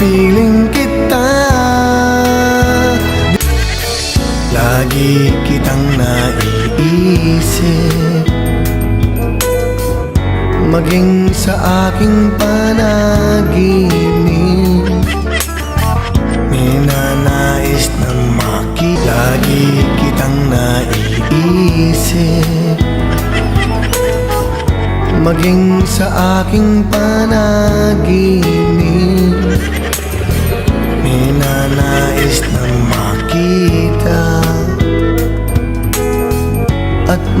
Kapiling kita. Lagi kitang naiisip. Maging sa aking panaginip. Minanais na maki. Lagi kitang naiisip. Maging sa aking panaginip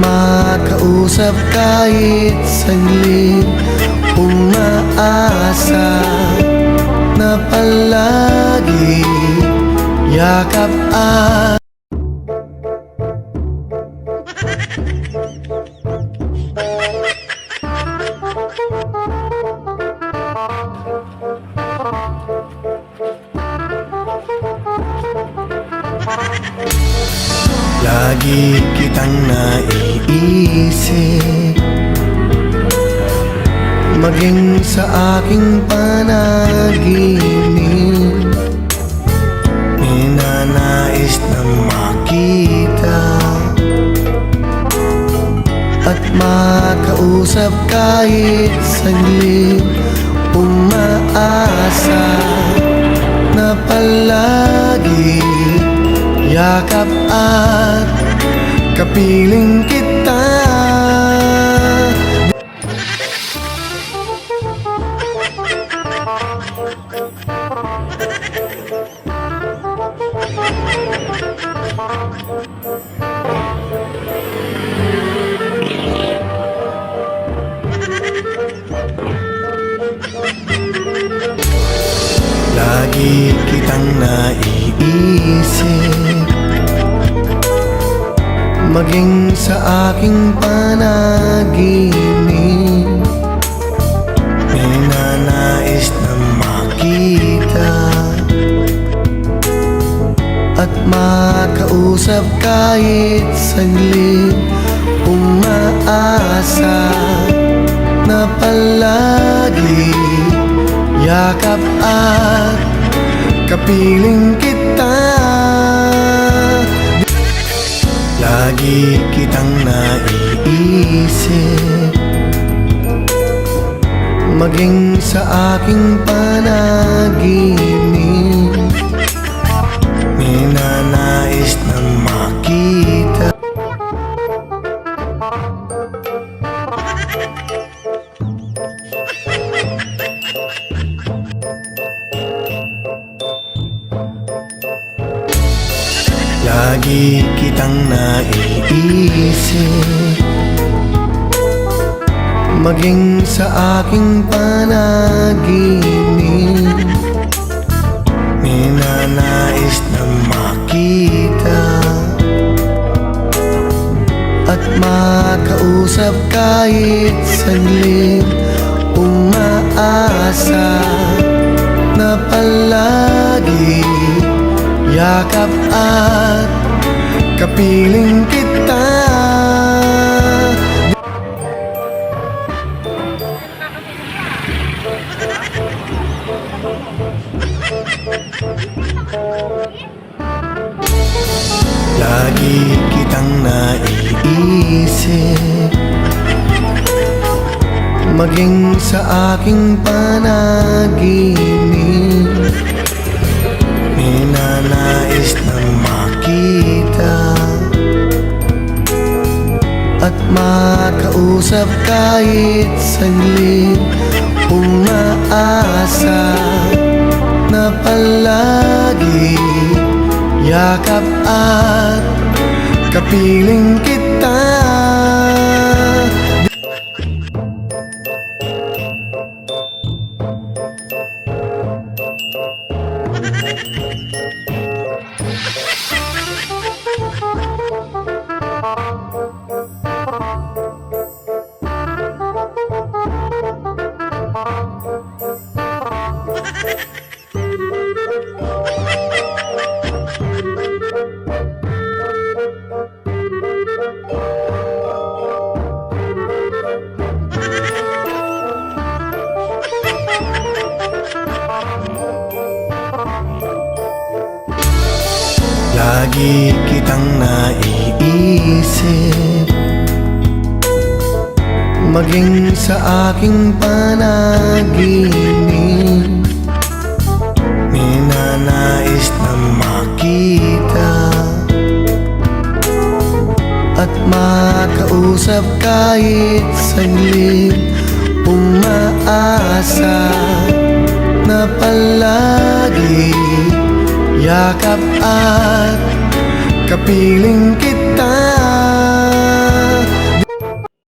makausap kahit saglit Umaasa na palagi Yakap at Lagi kitang naiisip. Maging sa aking panaginip. Minanais na makita. At makausap kahit saglit. Umaasa na palagi Yakap at kapiling kita Maging sa aking panaginip. Minanais na makita. At makausap kahit saglit Umaasa na palagi Yakap at kapiling kita Lagi kitang naiisip. Maging sa aking panaginip. Minanais na makita. Lagi kitang naiisip Maging sa aking panaginip. Minanais na makita At makausap kahit saglit. Umaasa na palagi Yakap at kapiling kita Lagi kitang naiisip. Maging sa aking panaginip. Minanais na makita makausap kahit saglit Umaasa na palagi Yakap at kapiling kita Lagi kitang naiisip. Maging sa aking panaginip. Minanais na makita. At makausap kahit saglit. Umaasa na palagi Yakap at kapiling kita